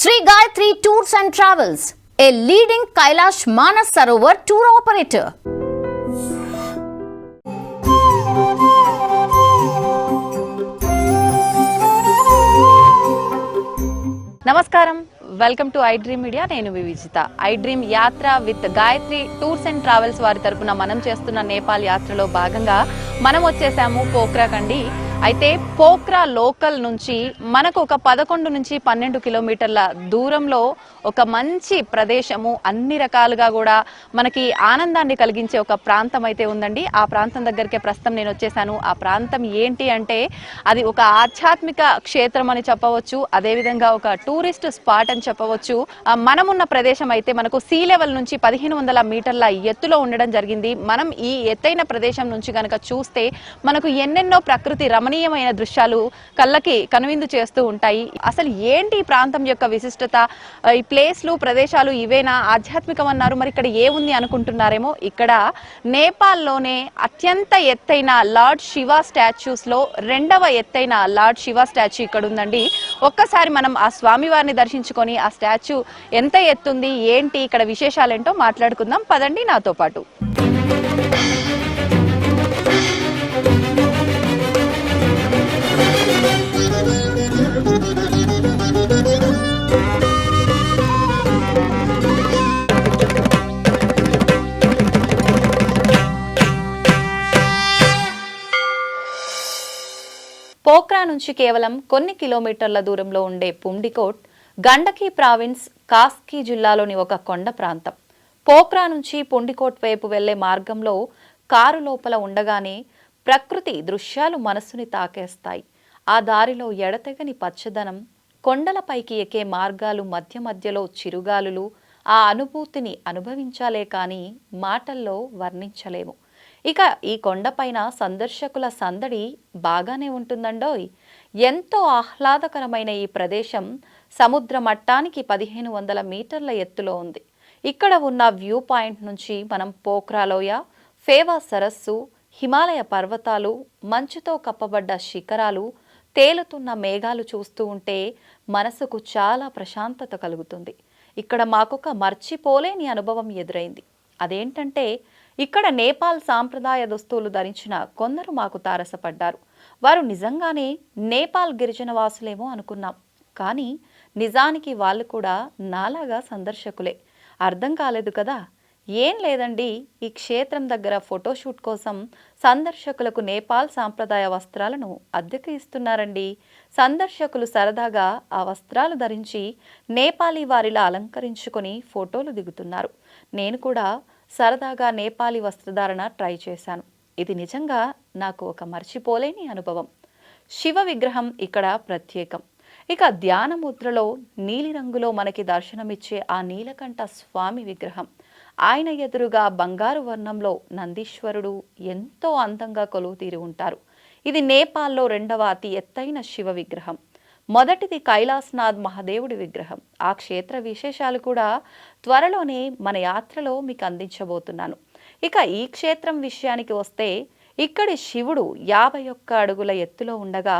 Shri Gayatri tours and travels a leading Kailash Manas Sarovar tour operator నమస్కారం. Welcome to I dream media నేను Vivijitha I dream Yatra with Gayatri tours and travels వారి తరపున మనం చేస్తున్న నేపాల్ యాత్రలో భాగంగా మనం వచ్చేసాము పోక్రాకండి. అయితే పోక్రా లోకల్ నుంచి మనకు ఒక పదకొండు నుంచి పన్నెండు కిలోమీటర్ల దూరంలో ఒక మంచి ప్రదేశము అన్ని రకాలుగా కూడా మనకి ఆనందాన్ని కలిగించే ఒక ప్రాంతం అయితే ఉందండి. ఆ ప్రాంతం దగ్గరికే ప్రస్తుతం నేను వచ్చేసాను. ఆ ప్రాంతం ఏంటి అంటే అది ఒక ఆధ్యాత్మిక క్షేత్రం అని చెప్పవచ్చు అదేవిధంగా ఒక టూరిస్ట్ స్పాట్ అని చెప్పవచ్చు. మనమున్న ప్రదేశం అయితే మనకు సీ లెవెల్ నుంచి పదిహేను వందల మీటర్ల ఎత్తులో ఉండడం జరిగింది. మనం ఈ ఎత్తైన ప్రదేశం నుంచి కనుక చూస్తే మనకు ఎన్నెన్నో ప్రకృతి రమణీయమైన దృశ్యాలు కళ్ళకి కనువిందు చేస్తూ ఉంటాయి. అసలు ఏంటి ఈ ప్రాంతం యొక్క విశిష్టత? ఈ ప్లేస్లు ప్రదేశాలు ఇవేనా? ఆధ్యాత్మికం అన్నారు మరి ఇక్కడ ఏముంది అనుకుంటున్నారేమో? ఇక్కడ నేపాల్లోనే అత్యంత ఎత్తైన లార్డ్ శివ స్టాచ్యూస్లో రెండవ ఎత్తైన లార్డ్ శివ స్టాచ్యూ ఇక్కడ ఉందండి ఒక్కసారి మనం ఆ స్వామి వారిని దర్శించుకొని ఆ స్టాచ్యూ ఎంత ఎత్తుంది? ఏంటి? ఇక్కడ విశేషాలేంటో మాట్లాడుకుందాం. పదండి నాతో పాటు. పోక్రా నుంచి కేవలం కొన్ని కిలోమీటర్ల దూరంలో ఉండే పుండికోట్ గండకీ ప్రావిన్స్ కాస్కీ జిల్లాలోని ఒక కొండ ప్రాంతం. పోక్రా నుంచి పుండికోట్ వైపు వెళ్ళే మార్గంలో కారు లోపల ఉండగానే ప్రకృతి దృశ్యాలు మనస్సుని తాకేస్తాయి. ఆ దారిలో ఎడతెగని పచ్చదనం కొండలపైకి ఎక్కే మార్గాలు మధ్య మధ్యలో చిరుగాలులు ఆ అనుభూతిని అనుభవించాలే కానీ మాటల్లో వర్ణించలేము. ఇక ఈ కొండపైన సందర్శకుల సందడి బాగానే ఉంటుందండోయ్. ఎంతో ఆహ్లాదకరమైన ఈ ప్రదేశం సముద్ర మట్టానికి పదిహేను వందల మీటర్ల ఎత్తులో ఉంది. ఇక్కడ ఉన్న వ్యూ పాయింట్ నుంచి మనం పోక్రాలోయ ఫేవా సరస్సు హిమాలయ పర్వతాలు మంచుతో కప్పబడ్డ శిఖరాలు తేలుతున్న మేఘాలు చూస్తూ ఉంటే మనసుకు చాలా ప్రశాంతత కలుగుతుంది. ఇక్కడ మాకొక మర్చిపోలేని అనుభవం ఎదురైంది. అదేంటంటే ఇక్కడ నేపాల్ సాంప్రదాయ దుస్తులు ధరించిన కొందరు మాకు తారసపడ్డారు. వారు నిజంగానే నేపాల్ గిరిజన వాసులేమో అనుకున్నాం. కానీ నిజానికి వాళ్ళు కూడా నాలాగా సందర్శకులే. అర్థం కాలేదు కదా? ఏం లేదండి ఈ క్షేత్రం దగ్గర ఫోటోషూట్ కోసం సందర్శకులకు నేపాల్ సాంప్రదాయ వస్త్రాలను అద్దెకు ఇస్తున్నారండి. సందర్శకులు సరదాగా ఆ వస్త్రాలు ధరించి నేపాలీ వారిలా అలంకరించుకొని ఫోటోలు దిగుతున్నారు. నేను కూడా సరదాగా నేపాలీ వస్త్రధారణ ట్రై చేశాను. ఇది నిజంగా నాకు ఒక మర్చిపోలేని అనుభవం. శివ విగ్రహం ఇక్కడ ప్రత్యేకం. ఇక ధ్యాన ముద్రలో నీలిరంగులో మనకి దర్శనమిచ్చే ఆ నీలకంఠ స్వామి విగ్రహం. ఆయన ఎదురుగా బంగారు వర్ణంలో నందీశ్వరుడు ఎంతో అందంగా కొలువు తీరి ఉంటారు. ఇది నేపాల్లో రెండవ అతి ఎత్తైన శివ విగ్రహం. మొదటిది కైలాస్నాథ్ మహాదేవుడి విగ్రహం. ఆ క్షేత్ర విశేషాలు కూడా త్వరలోనే మన యాత్రలో మీకు అందించబోతున్నాను. ఇక ఈ క్షేత్రం విషయానికి వస్తే ఇక్కడి శివుడు యాభై ఒక్క అడుగుల ఎత్తులో ఉండగా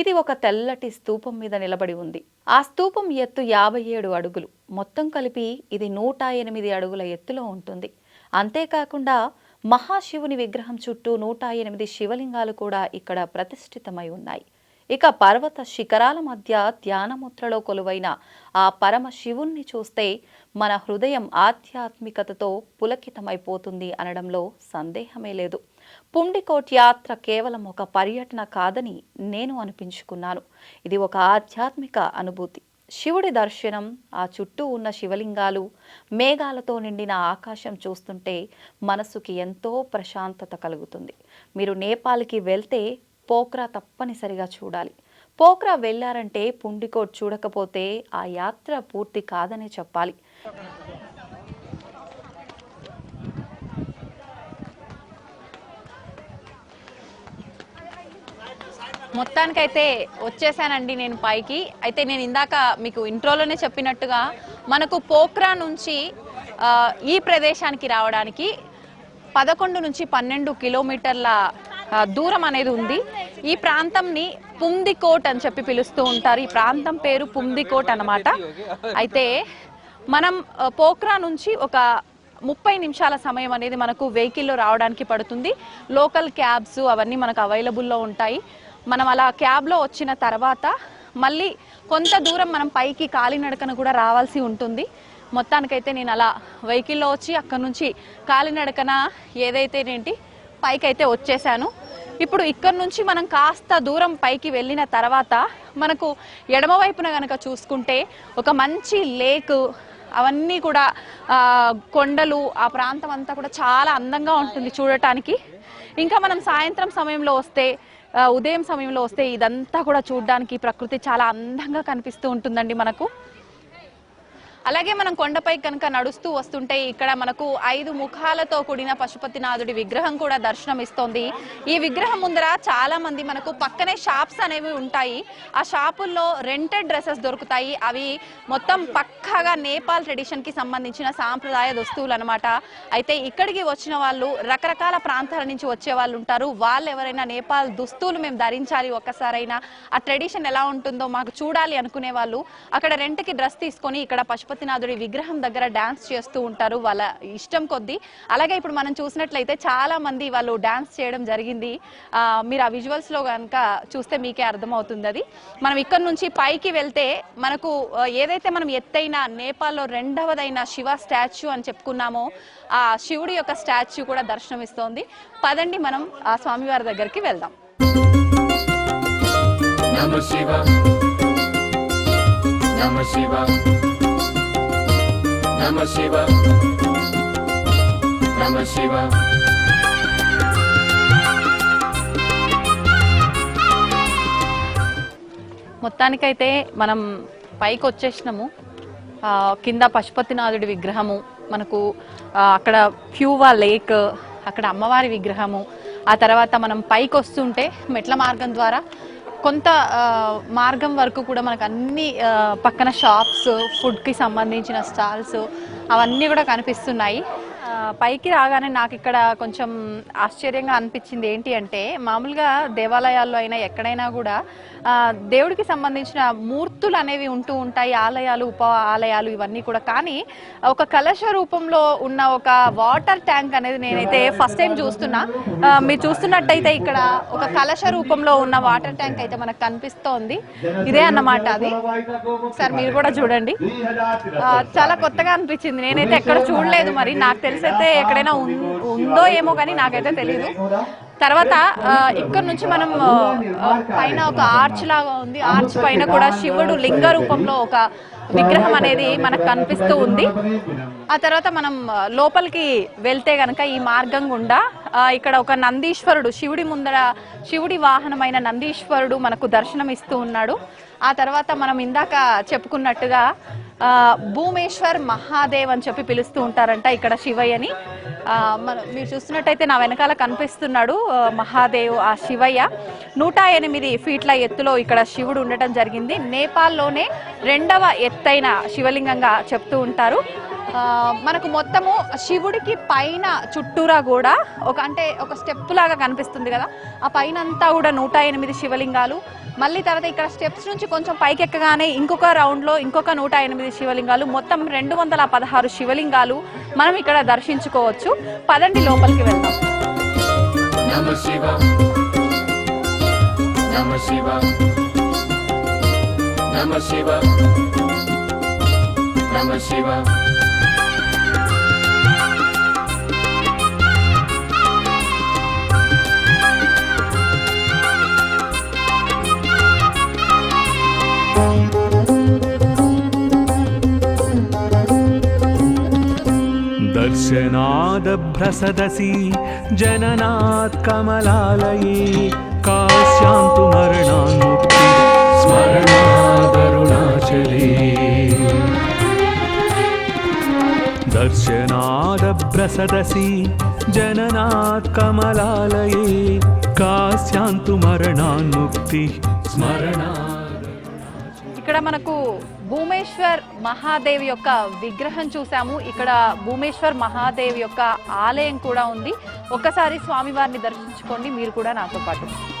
ఇది ఒక తెల్లటి స్తూపం మీద నిలబడి ఉంది. ఆ స్తూపం ఎత్తు యాభై ఏడు అడుగులు. మొత్తం కలిపి ఇది నూట ఎనిమిది అడుగుల ఎత్తులో ఉంటుంది. అంతేకాకుండా మహాశివుని విగ్రహం చుట్టూ నూట ఎనిమిది శివలింగాలు కూడా ఇక్కడ ప్రతిష్ఠితమై ఉన్నాయి. ఇక పర్వత శిఖరాల మధ్య ధ్యానముద్రలో కొలువైన ఆ పరమ శివుణ్ణి చూస్తే మన హృదయం ఆధ్యాత్మికతతో పులకితమైపోతుంది అనడంలో సందేహమే లేదు. పుండికోట్ యాత్ర కేవలం ఒక పర్యటన కాదని నేను అనిపించుకున్నాను. ఇది ఒక ఆధ్యాత్మిక అనుభూతి. శివుడి దర్శనం ఆ చుట్టూ ఉన్న శివలింగాలు మేఘాలతో నిండిన ఆకాశం చూస్తుంటే మనసుకి ఎంతో ప్రశాంతత కలుగుతుంది. మీరు నేపాల్కి వెళ్తే పోక్రా తప్పనిసరిగా చూడాలి. పోక్రా వెళ్ళారంటే పుండికోట్ చూడకపోతే ఆ యాత్ర పూర్తి కాదనే చెప్పాలి. మొత్తానికైతే వచ్చేసానండి నేను పైకి. అయితే నేను ఇందాక మీకు ఇంట్రోలోనే చెప్పినట్టుగా మనకు పోక్రా నుంచి ఈ ప్రదేశానికి రావడానికి పదకొండు నుంచి పన్నెండు కిలోమీటర్ల దూరం అనేది ఉంది. ఈ ప్రాంతంని పుందికోట్ అని చెప్పి పిలుస్తూ ఉంటారు. ఈ ప్రాంతం పేరు పుందికోట్ అన్నమాట. అయితే మనం పోక్రా నుంచి ఒక ముప్పై నిమిషాల సమయం అనేది మనకు వెహికల్లో రావడానికి పడుతుంది. లోకల్ క్యాబ్స్ అవన్నీ మనకు అవైలబుల్లో ఉంటాయి. మనం అలా క్యాబ్లో వచ్చిన తర్వాత మళ్ళీ కొంత దూరం మనం పైకి కాలినడకన కూడా రావాల్సి ఉంటుంది. మొత్తానికైతే నేను అలా వెహికల్లో వచ్చి అక్కడ నుంచి కాలినడకన ఏదైతే ఏంటి పైకి అయితే వచ్చేసాను. ఇప్పుడు ఇక్కడ నుంచి మనం కాస్త దూరం పైకి వెళ్ళిన తర్వాత మనకు ఎడమవైపున కనుక చూసుకుంటే ఒక మంచి లేక్ అవన్నీ కూడా కొండలు ఆ ప్రాంతం అంతా కూడా చాలా అందంగా ఉంటుంది చూడటానికి. ఇంకా మనం సాయంత్రం సమయంలో వస్తే ఉదయం సమయంలో వస్తే ఇదంతా కూడా చూడడానికి ప్రకృతి చాలా అందంగా కనిపిస్తూ ఉంటుందండి మనకు. అలాగే మనం కొండపై కనుక నడుస్తూ వస్తుంటే ఇక్కడ మనకు ఐదు ముఖాలతో కూడిన పశుపతినాథుడి విగ్రహం కూడా దర్శనం ఇస్తోంది ఈ విగ్రహం ముందర చాలా మంది మనకు పక్కనే షాప్స్ అనేవి ఉంటాయి. ఆ షాపుల్లో రెంటెడ్ డ్రెస్సెస్ దొరుకుతాయి. అవి మొత్తం పక్కాగా నేపాల్ ట్రెడిషన్కి సంబంధించిన సాంప్రదాయ దుస్తువులు అనమాట అయితే ఇక్కడికి వచ్చిన వాళ్ళు రకరకాల ప్రాంతాల నుంచి వచ్చే వాళ్ళు ఉంటారు. వాళ్ళు ఎవరైనా నేపాల్ దుస్తులు మేము ధరించాలి ఒక్కసారైనా ఆ ట్రెడిషన్ ఎలా ఉంటుందో మాకు చూడాలి అనుకునే వాళ్ళు అక్కడ రెంట్కి డ్రెస్ తీసుకొని ఇక్కడ పశుపతి గణపతినాథుడి విగ్రహం దగ్గర డాన్స్ చేస్తూ ఉంటారు వాళ్ళ ఇష్టం కొద్దీ. అలాగే ఇప్పుడు మనం చూసినట్లయితే చాలా మంది వాళ్ళు డాన్స్ చేయడం జరిగింది. మీరు ఆ విజువల్స్లో కనుక చూస్తే మీకే అర్థమవుతుంది అది. మనం ఇక్కడ నుంచి పైకి వెళ్తే మనకు ఏదైతే మనం ఎత్తైన నేపాల్లో రెండవదైన శివ స్టాచ్యూ అని చెప్పుకున్నామో ఆ శివుడి యొక్క స్టాచ్యూ కూడా దర్శనమిస్తోంది. పదండి మనం ఆ స్వామివారి దగ్గరికి వెళ్దాం. Namah శివ. నమ శివ నమ శివ మొత్తానికైతే మనం పైకి వచ్చేసినాము కింద పశుపతినాథుడి విగ్రహము మనకు అక్కడ ఫ్యూవా లేక్ అక్కడ అమ్మవారి విగ్రహము ఆ తర్వాత మనం పైకి వస్తుంటే మెట్ల మార్గం ద్వారా కొంత మార్గం వరకు కూడా మనకు అన్ని పక్కన షాప్స్ ఫుడ్కి సంబంధించిన స్టాల్స్ అవన్నీ కూడా కనిపిస్తున్నాయి. పైకి రాగానే నాకు ఇక్కడ కొంచెం ఆశ్చర్యంగా అనిపించింది ఏంటి అంటే మామూలుగా దేవాలయాల్లో అయినా ఎక్కడైనా కూడా దేవుడికి సంబంధించిన మూర్తులు అనేవి ఉంటూ ఉంటాయి ఆలయాలు ఉప ఆలయాలు ఇవన్నీ కూడా. కానీ ఒక కలశ రూపంలో ఉన్న ఒక వాటర్ ట్యాంక్ అనేది నేనైతే ఫస్ట్ టైం చూస్తున్నా. మీరు చూస్తున్నట్టయితే ఇక్కడ ఒక కలశ రూపంలో ఉన్న వాటర్ ట్యాంక్ అయితే మనకు కనిపిస్తోంది. ఇదే అన్నమాట అది. ఒకసారి మీరు కూడా చూడండి. చాలా కొత్తగా అనిపించింది. నేనైతే ఎక్కడ చూడలేదు మరి. నాకు తెలిసైతే ఎక్కడైనా ఉందో ఏమో కానీ నాకైతే తెలియదు తర్వాత ఇక్కడ నుంచి మనం పైన ఒక ఆర్చ్ లాగా ఉంది. ఆర్చ్ పైన కూడా శివుడు లింగ రూపంలో ఒక విగ్రహం అనేది మనకు కనిపిస్తూ ఉంది. ఆ తర్వాత మనం లోపలికి వెళ్తే గనక ఈ మార్గం గుండా ఆ, ఇక్కడ ఒక నందీశ్వరుడు శివుడి ముందర శివుడి వాహనమైన నందీశ్వరుడు మనకు దర్శనం ఇస్తూ ఉన్నాడు. ఆ తర్వాత మనం ఇందాక చెప్పుకున్నట్టుగా భూమేశ్వర్ మహాదేవ్ అని చెప్పి పిలుస్తూ ఉంటారంట ఇక్కడ శివయ్యని మనం మన మీరు చూస్తున్నట్టయితే నా వెనకాల కనిపిస్తున్నాడు మహాదేవ్ ఆ శివయ్య. నూట ఎనిమిది ఫీట్ల ఎత్తులో ఇక్కడ శివుడు ఉండటం జరిగింది. నేపాల్లోనే రెండవ ఎత్తైన శివలింగంగా చెప్తూ ఉంటారు. మనకు మొత్తము శివుడికి పైన చుట్టూరా కూడా ఒక అంటే ఒక స్టెప్ లాగా కనిపిస్తుంది కదా. ఆ పైన అంతా కూడా నూట ఎనిమిది శివలింగాలు. మళ్ళీ తర్వాత ఇక్కడ స్టెప్స్ నుంచి కొంచెం పైకి ఎక్కగానే ఇంకొక రౌండ్లో ఇంకొక నూట ఎనిమిది శివలింగాలు మొత్తం రెండు వందల పదహారు శివలింగాలు మనం ఇక్కడ దర్శించుకోవచ్చు. పదండి లోపలికి వెళ్దాం. Namah Shiva. Namah Shiva. Namah Shiva. Namah Shiva. दर्शनादभ्रसदसि जननात् कमलालये काश्यान्तु मरणान्मुक्ति स्मरणादरुणाचले दर्शनादभ्रसदसि जननात् कमलालये कास्यान्तु मरणान्मुक्ति स्मरणा ఇక్కడ మనకు భూమేశ్వర్ మహాదేవ్ యొక్క విగ్రహం చూసాము ఇక్కడ భూమేశ్వర్ మహాదేవ్ యొక్క ఆలయం కూడా ఉంది. ఒక్కసారి స్వామివారిని దర్శించుకోండి. మీరు కూడా నాతో పాటు.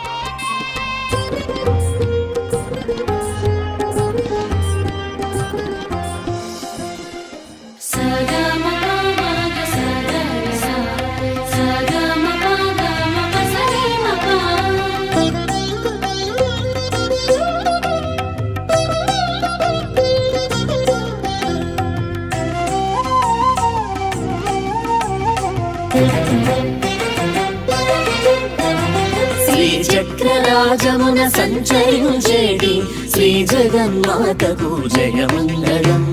శ్రీచక్రరాజమున సంచరించేడి శ్రీ జగన్మాతకు జయమంగళం.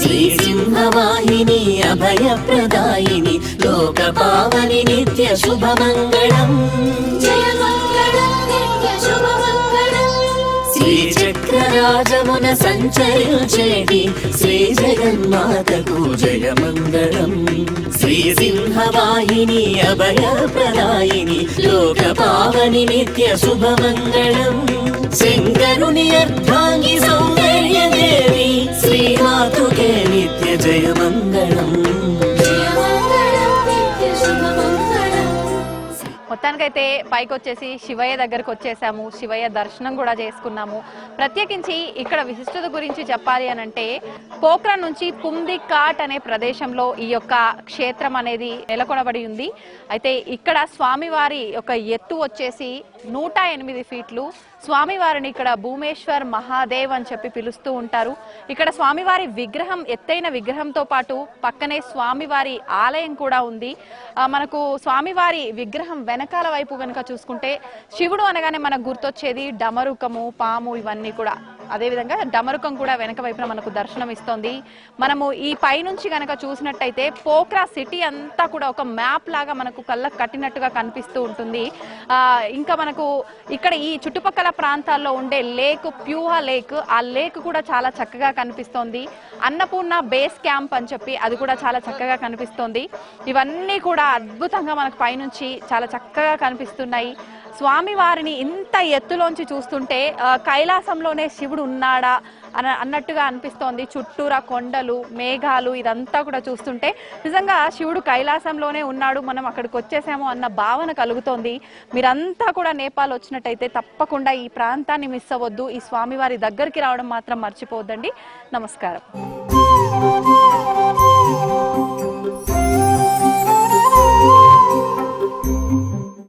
శ్రీ సింహవాహిని అభయప్రదాయిని లోక పావని నిత్య శుభమంగళం. జయమంగళం శ్రీచక్రరాజమున సంచరించేది. శ్రీ జగన్మాతకు జయమంగళం. శ్రీ సింహవాహిని అభయ ప్రదాయిని లోక పావని నిత్య శుభమంగళం. శంకరుని అర్థాంగి సౌందర్య దేవి శ్రీమాతుకే నిత్య జయమంగళం. మొత్తానికైతే పైకి వచ్చేసి శివయ్య దగ్గరకు వచ్చేసాము. శివయ్య దర్శనం కూడా చేసుకున్నాము. ప్రత్యేకించి ఇక్కడ విశిష్టత గురించి చెప్పాలి అని అంటే పోఖ్రా నుంచి పుంది కాట్ అనే ప్రదేశంలో ఈ యొక్క క్షేత్రం అనేది నెలకొనబడి ఉంది. అయితే ఇక్కడ స్వామివారి యొక్క ఎత్తు వచ్చేసి నూట ఎనిమిది ఫీట్లు. స్వామివారిని ఇక్కడ భూమేశ్వర్ మహాదేవ్ అని చెప్పి పిలుస్తూ ఉంటారు. ఇక్కడ స్వామివారి విగ్రహం ఎత్తైన విగ్రహంతో పాటు పక్కనే స్వామివారి ఆలయం కూడా ఉంది. మనకు స్వామివారి విగ్రహం వెనకాల వైపు కనుక చూసుకుంటే శివుడు అనగానే మనకు గుర్తొచ్చేది డమరుకము పాము ఇవన్నీ కూడా. అదేవిధంగా డమరుకం కూడా వెనక వైపున మనకు దర్శనం ఇస్తోంది. మనము ఈ పైనుంచి కనుక చూసినట్టయితే పోక్రా సిటీ అంతా కూడా ఒక మ్యాప్ లాగా మనకు కళ్ళకు కట్టినట్టుగా కనిపిస్తూ ఉంటుంది. ఇంకా మన మనకు ఇక్కడ ఈ చుట్టుపక్కల ప్రాంతాల్లో ఉండే లేక్ ప్యూహా లేక్ ఆ లేక్ కూడా చాలా చక్కగా కనిపిస్తోంది. అన్నపూర్ణ బేస్ క్యాంప్ అని చెప్పి అది కూడా చాలా చక్కగా కనిపిస్తోంది. ఇవన్నీ కూడా అద్భుతంగా మనకు పైనుంచి చాలా చక్కగా కనిపిస్తున్నాయి. స్వామి వారిని ఇంత ఎత్తులోంచి చూస్తుంటే కైలాసంలోనే శివుడు ఉన్నాడా? అన్నట్టుగా అనిపిస్తోంది. చుట్టూరా కొండలు మేఘాలు ఇదంతా కూడా చూస్తుంటే నిజంగా శివుడు కైలాసంలోనే ఉన్నాడు. మనం అక్కడికి వచ్చేసాము అన్న భావన కలుగుతోంది. మీరంతా కూడా నేపాల్ వచ్చినట్టయితే తప్పకుండా ఈ ప్రాంతాన్ని మిస్ అవ్వద్దు. ఈ స్వామివారి దగ్గరికి రావడం మాత్రం మర్చిపోవద్దండి. నమస్కారం.